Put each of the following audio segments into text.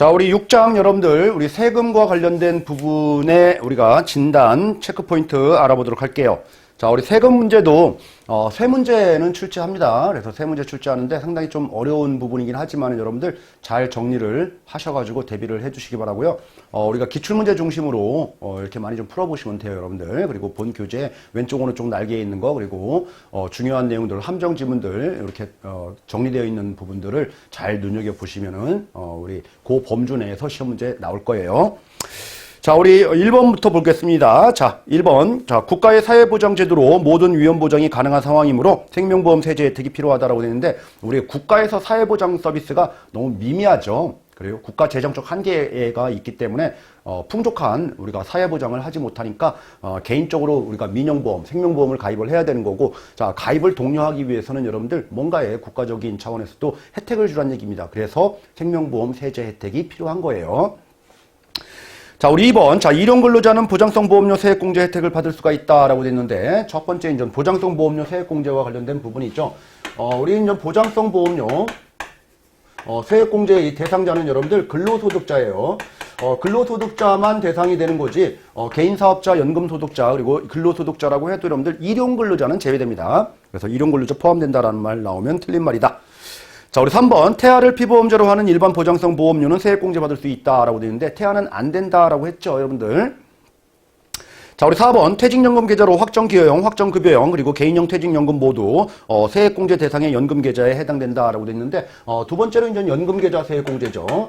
자, 우리 6장 여러분들, 우리 세금과 관련된 부분에 우리가 진단, 체크포인트 알아보도록 할게요. 자, 우리 세금 문제도, 어, 세 문제는 출제합니다. 그래서 세 문제 출제하는데 상당히 좀 어려운 부분이긴 하지만 여러분들 잘 정리를 하셔가지고 대비를 해주시기 바라고요 어, 우리가 기출 문제 중심으로, 어, 이렇게 많이 좀 풀어보시면 돼요, 여러분들. 그리고 본 교재 왼쪽 오른쪽 날개에 있는 거, 그리고, 어, 중요한 내용들, 함정 지문들, 이렇게, 어, 정리되어 있는 부분들을 잘 눈여겨 보시면은, 어, 우리 그 범주 내에서 시험 문제 나올 거예요. 자, 우리 1번부터 보겠습니다. 자, 1번. 자, 국가의 사회보장제도로 모든 위험보장이 가능한 상황이므로 생명보험 세제 혜택이 필요하다라고 되는데, 우리 국가에서 사회보장 서비스가 너무 미미하죠. 그리고 국가 재정적 한계가 있기 때문에 어, 풍족한 우리가 사회보장을 하지 못하니까 어, 개인적으로 우리가 민영보험, 생명보험을 가입을 해야 되는 거고 자 가입을 독려하기 위해서는 여러분들 뭔가의 국가적인 차원에서도 혜택을 주라는 얘기입니다. 그래서 생명보험 세제 혜택이 필요한 거예요. 자, 우리 2번. 자, 일용 근로자는 보장성 보험료 세액공제 혜택을 받을 수가 있다라고 돼 있는데, 첫 번째 인전 보장성 보험료 세액공제와 관련된 부분이 있죠. 어, 우리 인전 보장성 보험료, 어, 세액공제의 대상자는 여러분들 근로소득자예요. 어, 근로소득자만 대상이 되는 거지, 어, 개인사업자, 연금소득자, 그리고 근로소득자라고 해도 여러분들 일용 근로자는 제외됩니다. 그래서 일용 근로자 포함된다라는 말 나오면 틀린 말이다. 자, 우리 3번. 태아를 피보험자로 하는 일반 보장성 보험료는 세액공제 받을 수 있다라고 되어 있는데, 태아는 안 된다라고 했죠, 여러분들. 자, 우리 4번. 퇴직연금 계좌로 확정 기여형, 확정 급여형, 그리고 개인형 퇴직연금 모두, 어, 세액공제 대상의 연금 계좌에 해당된다라고 되어 있는데, 어, 두 번째로 이제 연금 계좌 세액공제죠.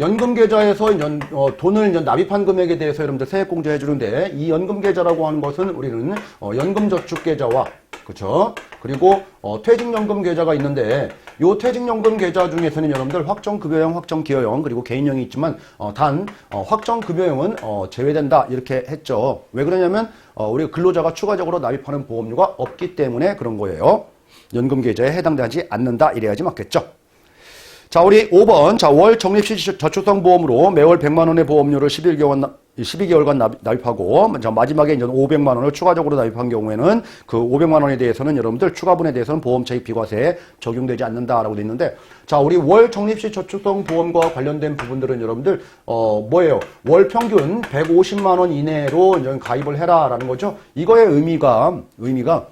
연금 계좌에서 연, 어, 돈을 이제 납입한 금액에 대해서 여러분들 세액 공제해 주는데 이 연금 계좌라고 하는 것은 우리는 어, 연금 저축 계좌와 그렇죠? 그리고 어, 퇴직연금 계좌가 있는데 요 퇴직연금 계좌 중에서는 여러분들 확정급여형, 확정기여형 그리고 개인형이 있지만 어, 단 어, 확정급여형은 어, 제외된다 이렇게 했죠. 왜 그러냐면 어, 우리 근로자가 추가적으로 납입하는 보험료가 없기 때문에 그런 거예요. 연금 계좌에 해당되지 않는다 이래야지 맞겠죠. 자, 우리 5번. 자, 월 적립시 저축성 보험으로 매월 100만 원의 보험료를 11개월 12개월간 납입하고 자, 마지막에 이제 500만 원을 추가적으로 납입한 경우에는 그 500만 원에 대해서는 여러분들 추가분에 대해서는 보험 차익 비과세 적용되지 않는다라고 돼 있는데 자, 우리 월 적립시 저축성 보험과 관련된 부분들은 여러분들 어 뭐예요? 월 평균 150만 원 이내로 이제 가입을 해라라는 거죠. 이거의 의미가 의미가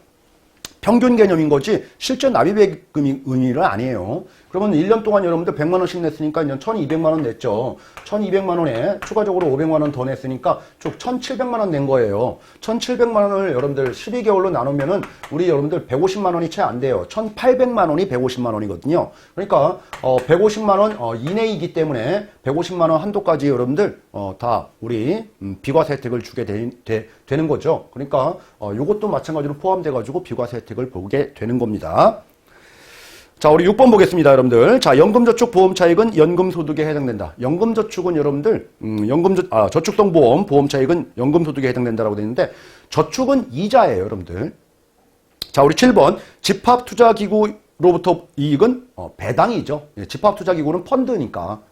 평균 개념인 거지 실제 납입의 의미는 아니에요. 그러면 1년 동안 여러분들 100만 원씩 냈으니까 이제 1200만 원 냈죠. 1200만 원에 추가적으로 500만 원 더 냈으니까 쭉 1700만 원 낸 거예요. 1700만 원을 여러분들 12개월로 나누면은 우리 여러분들 150만 원이 채 안 돼요. 1800만 원이 150만 원이거든요. 그러니까 어 150만 원 어, 이내이기 때문에 150만 원 한도까지 여러분들 어, 다 우리 음, 비과세 혜택을 주게 되, 되, 되는 거죠. 그러니까 어, 요것도 마찬가지로 포함돼 가지고 비과세 혜택을 보게 되는 겁니다. 자, 우리 6번 보겠습니다, 여러분들. 자, 연금저축 보험 차익은 연금 소득에 해당된다. 연금 저축은 여러분들, 음, 연금 저, 아, 저축성 보험, 보험 차익은 연금 소득에 해당된다라고 되어 있는데, 저축은 이자예요, 여러분들. 자, 우리 7번. 집합 투자 기구로부터 이익은 어, 배당이죠. 예, 집합 투자 기구는 펀드니까.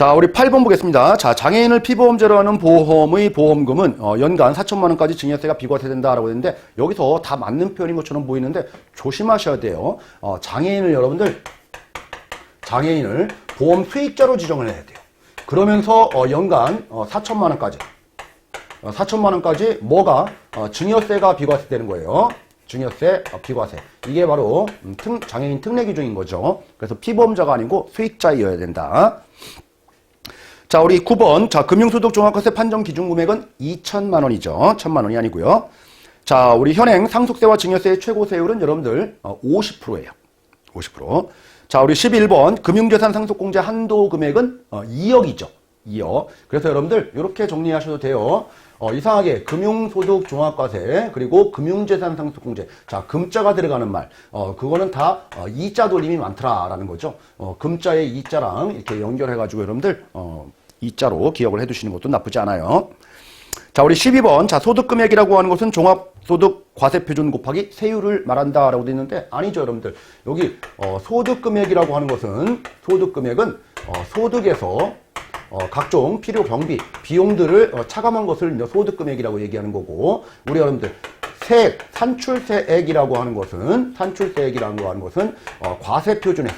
자, 우리 8번 보겠습니다. 자, 장애인을 피보험제로 하는 보험의 보험금은 어, 연간 4천만 원까지 증여세가 비과세된다라고 했는데 여기서 다 맞는 표현인 것처럼 보이는데 조심하셔야 돼요. 어, 장애인을 여러분들 장애인을 보험 수익자로 지정을 해야 돼요. 그러면서 어, 연간 어, 4천만 원까지 어, 4천만 원까지 뭐가 어, 증여세가 비과세되는 거예요. 증여세, 어, 비과세. 이게 바로 음, 특, 장애인 특례 기준인 거죠. 그래서 피보험자가 아니고 수익자이어야 된다. 자, 우리 9번. 자, 금융소득 종합과세 판정 기준 금액은 2천만 원이죠. 1천만 원이 아니고요. 자, 우리 현행 상속세와 증여세의 최고 세율은 여러분들 50%예요. 50%. 자, 우리 11번. 금융재산 상속공제 한도 금액은 2억이죠. 2억. 그래서 여러분들 이렇게 정리하셔도 돼요. 어, 이상하게 금융소득 종합과세 그리고 금융재산 상속공제 자 금자가 들어가는 말 어, 그거는 다 어, 이자 돌림이 많더라라는 거죠 어, 금자의 이자랑 이렇게 연결해 가지고 여러분들 어, 이자로 기억을 해 두시는 것도 나쁘지 않아요. 자 우리 12번. 자 소득금액이라고 하는 것은 종합소득 과세표준 곱하기 세율을 말한다라고 되어 있는데 아니죠 여러분들. 여기 어, 소득금액이라고 하는 것은 소득금액은 어, 소득에서 어, 각종 필요 경비, 비용들을 어, 차감한 것을 소득금액이라고 얘기하는 거고, 우리 여러분들, 세액, 산출세액이라고 하는 것은, 산출세액이라고 하는 것은, 어, 과세표준에서,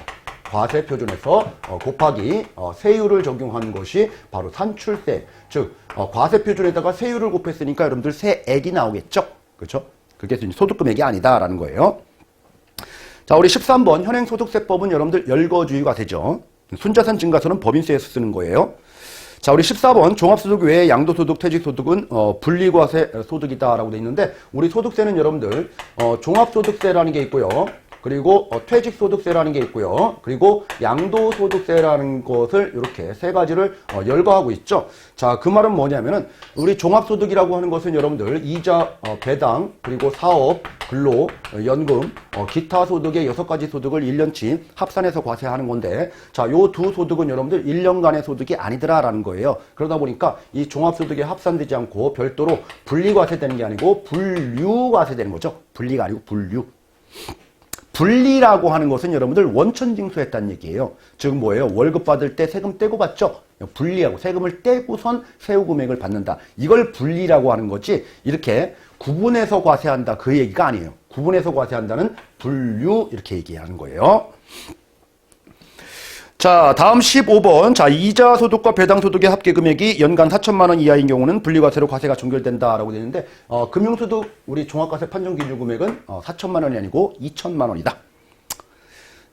과세 표준에서 어, 곱하기 어, 세율을 적용한 것이 바로 산출세. 즉 어, 과세 표준에다가 세율을 곱했으니까 여러분들 세액이 나오겠죠. 그렇죠? 그게 이제 소득 금액이 아니다라는 거예요. 자, 우리 13번 현행 소득세법은 여러분들 열거주의가 되죠. 순자산 증가서는 법인세에서 쓰는 거예요. 자, 우리 14번 종합소득 외에 양도소득, 퇴직소득은 어, 분리과세 소득이다라고 돼 있는데 우리 소득세는 여러분들 어, 종합소득세라는 게 있고요. 그리고 어, 퇴직소득세라는 게 있고요. 그리고 양도소득세라는 것을 이렇게 세 가지를 어, 열거하고 있죠. 자, 그 말은 뭐냐면은 우리 종합소득이라고 하는 것은 여러분들 이자, 어, 배당, 그리고 사업, 근로, 어, 연금, 어, 기타 소득의 여섯 가지 소득을 1년치 합산해서 과세하는 건데 자, 요 두 소득은 여러분들 1년간의 소득이 아니더라라는 거예요. 그러다 보니까 이 종합소득에 합산되지 않고 별도로 분리과세되는 게 아니고 분류과세되는 거죠. 분리가 아니고 분류. 분리라고 하는 것은 여러분들 원천징수했다는 얘기예요. 즉 뭐예요? 월급 받을 때 세금 떼고 받죠? 분리하고 세금을 떼고선 세후 금액을 받는다. 이걸 분리라고 하는 거지 이렇게 구분해서 과세한다 그 얘기가 아니에요. 구분해서 과세한다는 분류 이렇게 얘기하는 거예요. 자, 다음 15번. 자, 이자 소득과 배당 소득의 합계 금액이 연간 4천만 원 이하인 경우는 분리과세로 과세가 종결된다라고 되어 있는데 어, 금융 소득 우리 종합과세 판정 기준 금액은 어, 4천만 원이 아니고 2천만 원이다.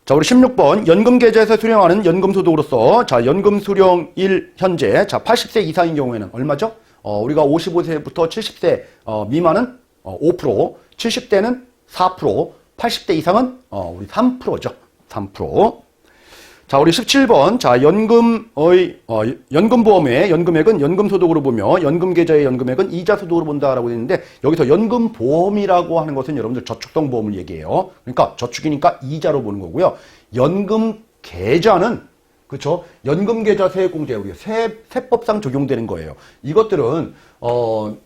자, 우리 16번. 연금 계좌에서 수령하는 연금 소득으로서 자, 연금 수령일 현재 자, 80세 이상인 경우에는 얼마죠? 어, 우리가 55세부터 70세 어, 미만은 어, 5%, 70대는 4%, 80대 이상은 어, 우리 3%죠. 3%. 자, 우리 17번. 자, 연금의, 어, 연금보험의 연금액은 연금소득으로 보며 연금계좌의 연금액은 이자소득으로 본다라고 있는데 여기서 연금보험이라고 하는 것은 여러분들 저축성 보험을 얘기해요. 그러니까 저축이니까 이자로 보는 거고요. 연금계좌는 그렇죠. 연금계좌 세액공제 우리 세 세법상 적용되는 거예요. 이것들은 어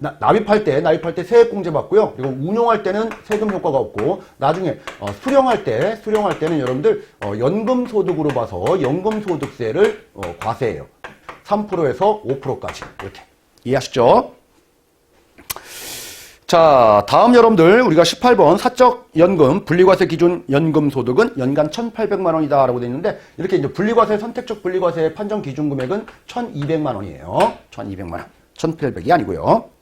나, 납입할 때, 납입할 때 세액 공제 받고요. 그리고 운용할 때는 세금 효과가 없고, 나중에, 어, 수령할 때, 수령할 때는 여러분들, 어, 연금 소득으로 봐서 연금 소득세를, 어, 과세해요. 3%에서 5%까지. 이렇게. 이해하시죠? 자, 다음 여러분들, 우리가 18번 사적 연금, 분리과세 기준 연금 소득은 연간 1,800만 원이다. 라고 되어 있는데, 이렇게 이제 분리과세, 선택적 분리과세 판정 기준 금액은 1,200만 원이에요. 1,200만 원. 1,800이 아니고요.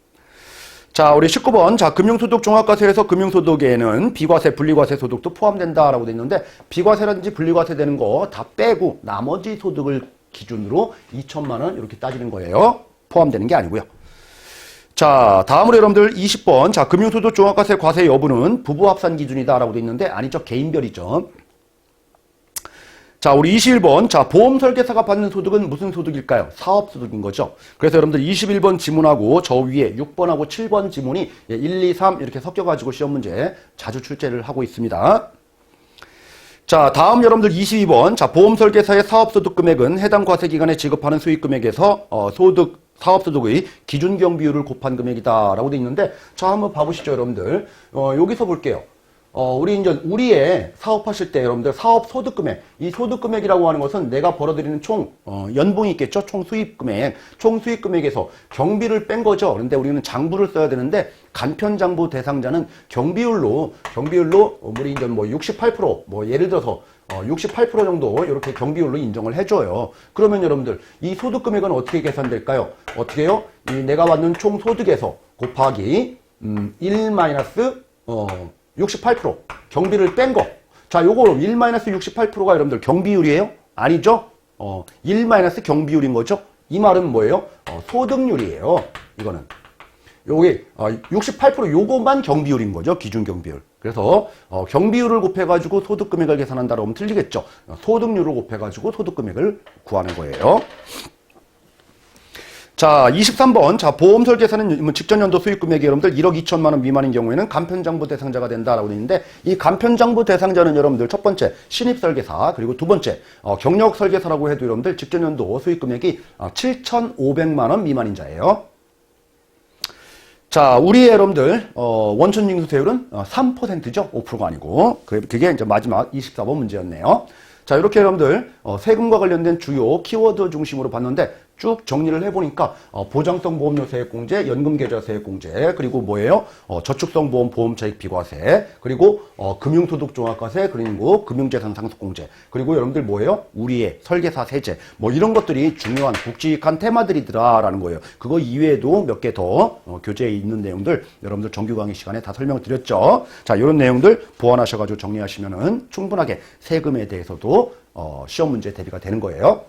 자, 우리 19번. 자, 금융소득 종합과세에서 금융소득에는 비과세, 분리과세 소득도 포함된다라고 돼 있는데, 비과세라든지 분리과세 되는 거 다 빼고 나머지 소득을 기준으로 2천만 원 이렇게 따지는 거예요. 포함되는 게 아니고요. 자, 다음으로 여러분들 20번. 자, 금융소득 종합과세 과세 여부는 부부 합산 기준이다라고 돼 있는데, 아니죠. 개인별이죠. 자, 우리 21번. 자, 보험 설계사가 받는 소득은 무슨 소득일까요? 사업 소득인 거죠. 그래서 여러분들 21번 지문하고 저 위에 6번하고 7번 지문이 1, 2, 3 이렇게 섞여가지고 시험 문제 자주 출제를 하고 있습니다. 자, 다음 여러분들 22번. 자, 보험 설계사의 사업 소득 금액은 해당 과세 기간에 지급하는 수익 금액에서 어, 소득 사업 소득의 기준 경비 율을 곱한 금액이다라고 돼 있는데 자, 한번 봐 보시죠, 여러분들. 어, 여기서 볼게요. 어, 우리 이제 우리의 사업하실 때 여러분들 사업 소득 금액, 이 소득 금액이라고 하는 것은 내가 벌어들이는 총 어, 연봉이 있겠죠, 총 수입 금액, 총 수입 금액에서 경비를 뺀 거죠. 그런데 우리는 장부를 써야 되는데 간편 장부 대상자는 경비율로 경비율로 어, 우리 이제 뭐 68%뭐 예를 들어서 어, 68% 정도 이렇게 경비율로 인정을 해줘요. 그러면 여러분들 이 소득 금액은 어떻게 계산될까요? 어떻게 해요? 이 내가 받는 총 소득에서 곱하기 음, 1 마이너스 어, 68% 경비를 뺀 거. 자, 요거 1-68%가 여러분들 경비율이에요? 아니죠? 어, 1 경비율인 거죠? 이 말은 뭐예요? 어, 소득률이에요. 이거는. 요게 어, 68% 요거만 경비율인 거죠. 기준 경비율. 그래서 어, 경비율을 곱해가지고 소득 금액을 계산한다라고 하면 틀리겠죠. 어, 소득률을 곱해가지고 소득 금액을 구하는 거예요. 자, 23번. 자, 보험 설계사는 뭐 직전 연도 수익 금액이 여러분들 1억 2천만 원 미만인 경우에는 간편장부 대상자가 된다라고 되어 있는데 이 간편장부 대상자는 여러분들 첫 번째 신입 설계사 그리고 두 번째 어, 경력 설계사라고 해도 여러분들 직전 연도 수익 금액이 어, 7,500만 원 미만인 자예요. 자, 우리 여러분들 어, 원천 징수세율은 어, 3%죠. 5%가 아니고. 그- 그게 이제 마지막 24번 문제였네요. 자, 이렇게 여러분들 어, 세금과 관련된 주요 키워드 중심으로 봤는데 쭉 정리를 해보니까 어, 보장성 보험료 세액공제, 연금계좌 세액공제 그리고 뭐예요? 어, 저축성 보험 보험차익 비과세 그리고 어, 금융소득종합과세 그리고 금융재산 상속공제 그리고 여러분들 뭐예요? 우리의 설계사 세제 뭐 이런 것들이 중요한 굵직한 테마들이더라라는 거예요. 그거 이외에도 몇 개더 어, 교재에 있는 내용들 여러분들 정규 강의 시간에 다 설명드렸죠. 자 이런 내용들 보완하셔가지고 정리하시면은 충분하게 세금에 대해서도 어, 시험 문제 대비가 되는 거예요.